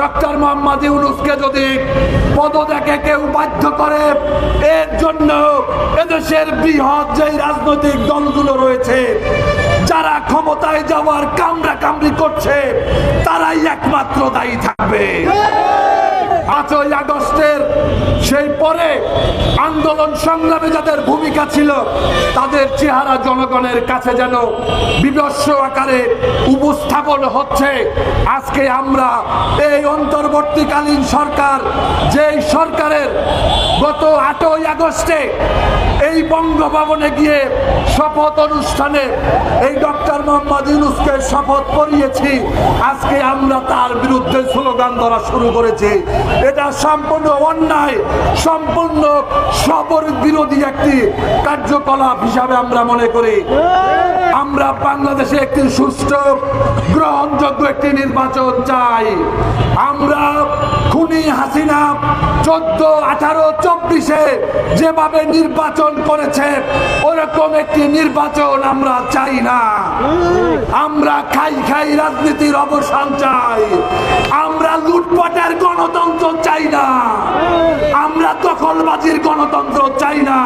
Doctor Mohammad ইউনুসকে যদি পদত্যাগে কেউ বাধ্য করে, এর জন্য এদেশের বৃহৎ যে রাজনৈতিক দলগুলো রয়েছে, যারা ক্ষমতায় যাওয়ার কামরা কামড়ি করছে, তারাই একমাত্র দায়ী থাকবে। আগস্টের সেই পরে আন্দোলন সংগ্রামে যাদের ভূমিকা ছিল, তাদের চেহারা জনগণের কাছে যেন বিবস্ব আকারে উপস্থাপন হচ্ছে। আজকে আমরা এই অন্তর্বর্তীকালীন সরকার, যেই সরকারের গত আটই আগস্টে এই বঙ্গভবনে গিয়ে শপথ অনুষ্ঠানে এই ডক্টর মোহাম্মদ ইউনুসকে শপথ করিয়েছি। আজকে আমরা তার বিরুদ্ধে স্লোগান ধরা শুরু করেছি। এটা সম্পূর্ণ অন্যায়, সম্পূর্ণ সবর বিরোধী একটি কার্যকলাপ হিসাবে আমরা মনে করি। আমরা বাংলাদেশে একটি সুষ্ঠু, গ্রহণযোগ্য একটি নির্বাচন চাই। আমরা খুনি হাসিনা চোদ্দ আঠারো চব্বিশে যেভাবে নির্বাচন করেছে ওরকম একটি নির্বাচন আমরা চাই না। আমরা খাই খাই রাজনীতির অবসান চাই। আমরা লুটপাটের গণতন্ত্র চাই না। আমরা দখলবাজির গণতন্ত্র চাই না।